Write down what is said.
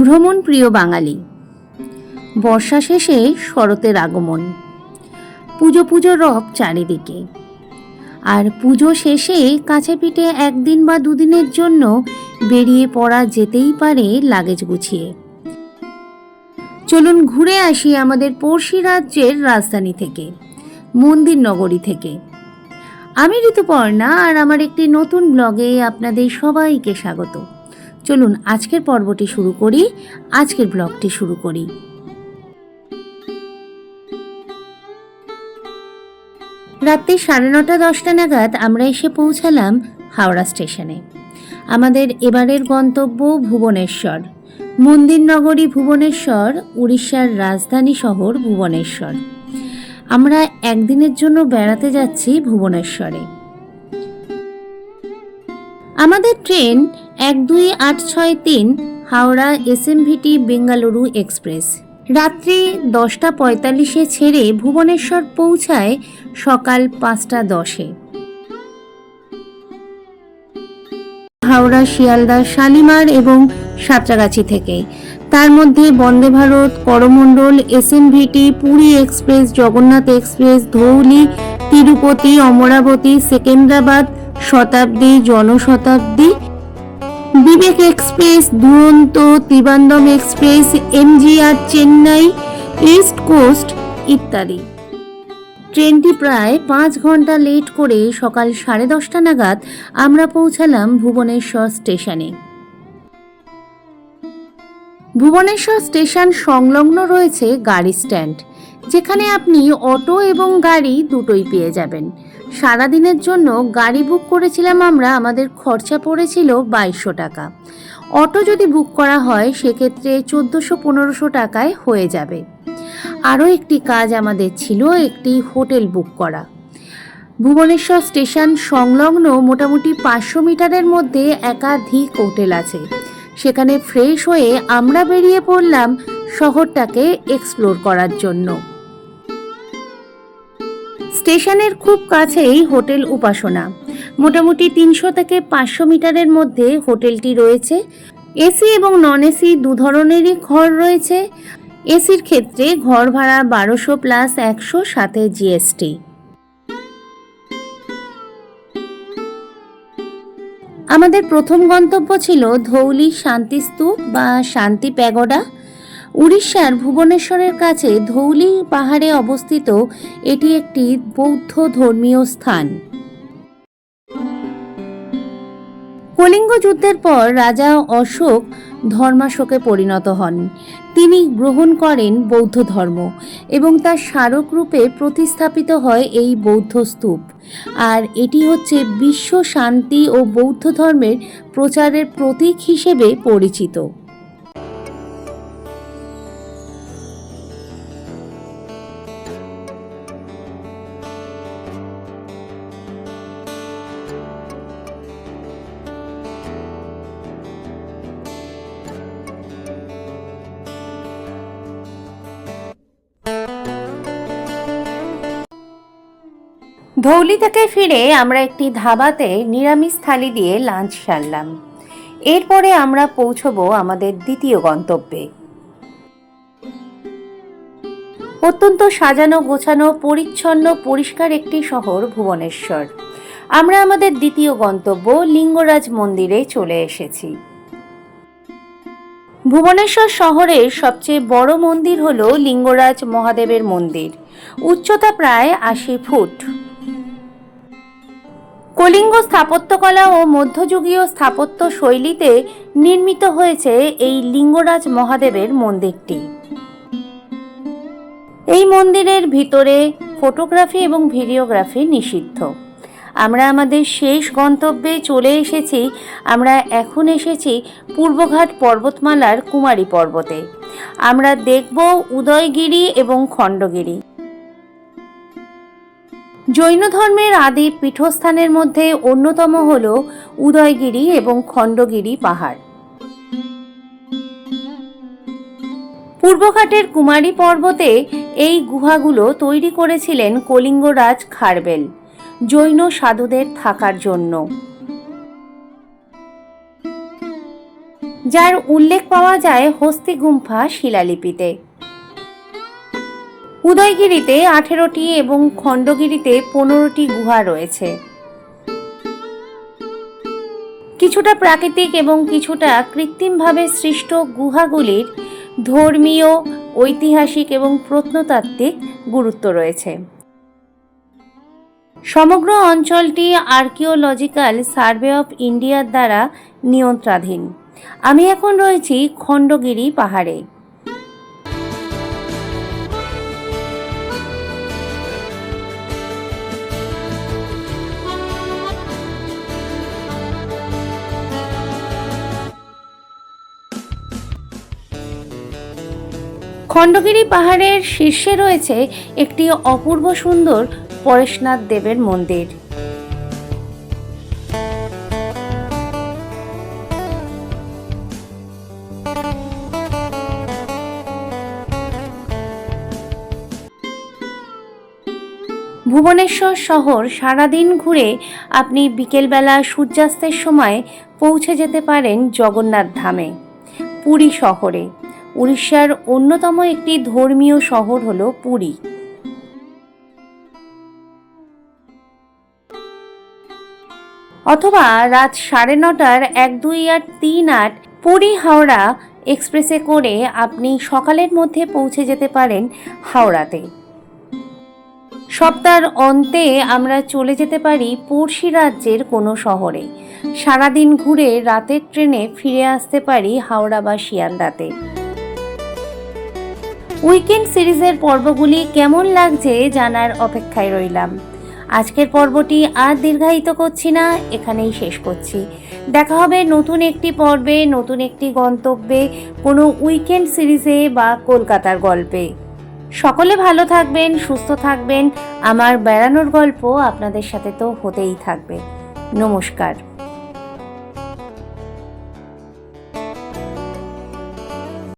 ভ্রমণ প্রিয় বাঙালি। বর্ষা শেষে শরতের আগমন। পুজো পুজো রব চারিদিকে। আর পুজো শেষে কাছে পিঠে একদিন বা দুদিনের জন্য বেরিয়ে পড়া যেতেই পারে লাগেজ গুছিয়ে। চলুন ঘুরে আসি আমাদের পড়শি রাজ্যের রাজধানী থেকে, মন্দির নগরী থেকে। আমি ঋতুপর্ণা আর আমার একটি নতুন ব্লগে আপনাদের সবাইকে স্বাগত। চলুন আজকের পর্বটি শুরু করি, আজকের ব্লগটি শুরু করি। রাত্রি সাড়ে নটা, দশটা নাগাদ আমরা এসে পৌঁছালাম হাওড়া স্টেশনে। আমাদের এবারের গন্তব্য ভুবনেশ্বর। মন্দির নগরী ভুবনেশ্বর, উড়িষ্যার রাজধানী শহর ভুবনেশ্বর। আমরা একদিনের জন্য বেড়াতে যাচ্ছি ভুবনেশ্বরে। আমাদের ট্রেন এক দুই আট ছয় তিন, হাওড়া এসএমভিটি বেঙ্গালুরু এক্সপ্রেস। রাত্রি দশটা পঁয়তাল্লিশে ছেড়ে ভুবনেশ্বর পৌঁছায় সকাল পাঁচটা দশে। হাওড়া, শিয়ালদা, শালিমার এবং সাঁতরাগাছি থেকে। তার মধ্যে Vande Bharat, Coromandel SNVT Puri express, Jagannath express, Dhauli, Tirupati, Amaravati, Secunderabad, Shatabdi, Janshatabdi Vivek express, Duronto Trivandrum express, MGR, Chennai, east coast ইত্যাদি। ট্রেনটি প্রায় পাঁচ ঘণ্টা লেট করে সকাল সাড়ে দশটা নাগাদ আমরা পৌঁছালাম ভুবনেশ্বর স্টেশনে। ভুবনেশ্বর স্টেশন সংলগ্ন রয়েছে গাড়ি স্ট্যান্ড, যেখানে আপনি অটো এবং গাড়ি দুটোই পেয়ে যাবেন। সারাদিনের জন্য গাড়ি বুক করেছিলাম আমরা, আমাদের খরচা পড়েছিল বাইশশো টাকা। অটো যদি বুক করা হয়, সেক্ষেত্রে চোদ্দোশো, পনেরোশো টাকায় হয়ে যাবে। আরও একটি কাজ আমাদের ছিল, একটি হোটেল বুক করা। ভুবনেশ্বর স্টেশন সংলগ্ন মোটামুটি পাঁচশো মিটারের মধ্যে একাধিক হোটেল আছে। সেখানে ফ্রেশ হয়ে আমরা বেরিয়ে পড়লাম শহরটাকে এক্সপ্লোর করার জন্য। স্টেশনের খুব কাছেই হোটেল উপাসনা। মোটামুটি তিনশো থেকে পাঁচশো মিটারের মধ্যে হোটেলটি রয়েছে। এসি এবং নন এসি দু ধরনেরই ঘর রয়েছে। এসির ক্ষেত্রে ঘর ভাড়া বারোশো প্লাস একশো, সাথে জিএসটি আমাদের প্রথম গন্তব্য ছিল ধৌলি শান্তিস্তূপ বা শান্তি প্যাগোডা। উড়িষ্যার ভুবনেশ্বরের কাছে ধৌলি পাহাড়ে অবস্থিত এটি একটি বৌদ্ধ ধর্মীয় স্থান। কলিঙ্গ যুদ্ধের পর রাজা অশোক ধর্মাশোকে পরিণত হন। তিনি গ্রহণ করেন বৌদ্ধ ধর্ম এবং তার স্মারক রূপে প্রতিস্থাপিত হয় এই বৌদ্ধ স্তূপ। আর এটি হচ্ছে বিশ্ব শান্তি ও বৌদ্ধ ধর্মের প্রচারের প্রতীক হিসেবে পরিচিত। ধৌলি থেকে ফিরে আমরা একটি ধাবাতে নিরামিষ থালি দিয়ে লাঞ্চ সারলাম। এরপরে আমরা পৌঁছবো আমাদের দ্বিতীয় গন্তব্যে। অত্যন্ত সাজানো, গোছানো, পরিচ্ছন্ন, পরিষ্কার একটি শহর ভুবনেশ্বর। আমরা আমাদের দ্বিতীয় গন্তব্য লিঙ্গরাজ মন্দিরে চলে এসেছি। ভুবনেশ্বর শহরের সবচেয়ে বড় মন্দির হল লিঙ্গরাজ মহাদেবের মন্দির। উচ্চতা প্রায় আশি ফুট। কলিঙ্গ স্থাপত্যকলা ও মধ্যযুগীয় স্থাপত্য শৈলীতে নির্মিত হয়েছে এই লিঙ্গরাজ মহাদেবের মন্দিরটি। এই মন্দিরের ভিতরে ফটোগ্রাফি এবং ভিডিওগ্রাফি নিষিদ্ধ। আমরা আমাদের শেষ গন্তব্যে চলে এসেছি। আমরা এখন এসেছি পূর্বঘাট পর্বতমালার কুমারী পর্বতে। আমরা দেখব উদয়গিরি এবং খণ্ডগিরি। জৈন ধর্মের আদি পীঠস্থানের মধ্যে অন্যতম হল উদয়গিরি এবং খণ্ডগিরি পাহাড়। পূর্বঘাটের কুমারী পর্বতে এই গুহাগুলো তৈরি করেছিলেন কলিঙ্গরাজ খারবেল, জৈন সাধুদের থাকার জন্য। যার উল্লেখ পাওয়া যায় হস্তি গুম্ফা শিলালিপিতে। উদয়গিরিতে আঠেরোটি এবং খণ্ডগিরিতে পনেরোটি গুহা রয়েছে। কিছুটা প্রাকৃতিক এবং কিছুটা কৃত্রিমভাবে সৃষ্ট গুহাগুলির ধর্মীয়, ঐতিহাসিক এবং প্রত্নতাত্ত্বিক গুরুত্ব রয়েছে। সমগ্র অঞ্চলটি আর্কিওলজিক্যাল সার্ভে অফ ইন্ডিয়ার দ্বারা নিয়ন্ত্রণাধীন আমি এখন রয়েছি খণ্ডগিরি পাহাড়ে। খণ্ডগিরি পাহাড়ের শীর্ষে রয়েছে একটি অপূর্ব সুন্দর পরেশনাথ দেবের মন্দির। ভুবনেশ্বর শহর সারাদিন ঘুরে আপনি বিকেলবেলা সূর্যাস্তের সময় পৌঁছে যেতে পারেন জগন্নাথ ধামে, পুরী শহরে। উড়িষ্যার অন্যতম একটি ধর্মীয় শহর হল পুরী। অথবা রাত সাড়ে নটার এক, দুই আট তিন আট পুরী হাওড়া এক্সপ্রেসে করে আপনি সকালের মধ্যে পৌঁছে যেতে পারেন হাওড়াতে। সপ্তাহের অন্তে আমরা চলে যেতে পারি পড়শি রাজ্যের কোনো শহরে। সারাদিন ঘুরে রাতের ট্রেনে ফিরে আসতে পারি হাওড়া বা শিয়ালদাতে উইকেন্ড সিরিজের পর্বগুলি কেমন লাগছে জানার অপেক্ষায় রইলাম। আজকের পর্বটি আর দীর্ঘায়িত করছি না, এখানেই শেষ করছি। দেখা হবে নতুন একটি পর্বে, নতুন একটি গন্তব্যে, কোনো উইকেন্ড সিরিজে বা কলকাতার গল্পে। সকলে ভালো থাকবেন, সুস্থ থাকবেন। আমার বেড়ানোর গল্প আপনাদের সাথে তো হতেই থাকবে। নমস্কার।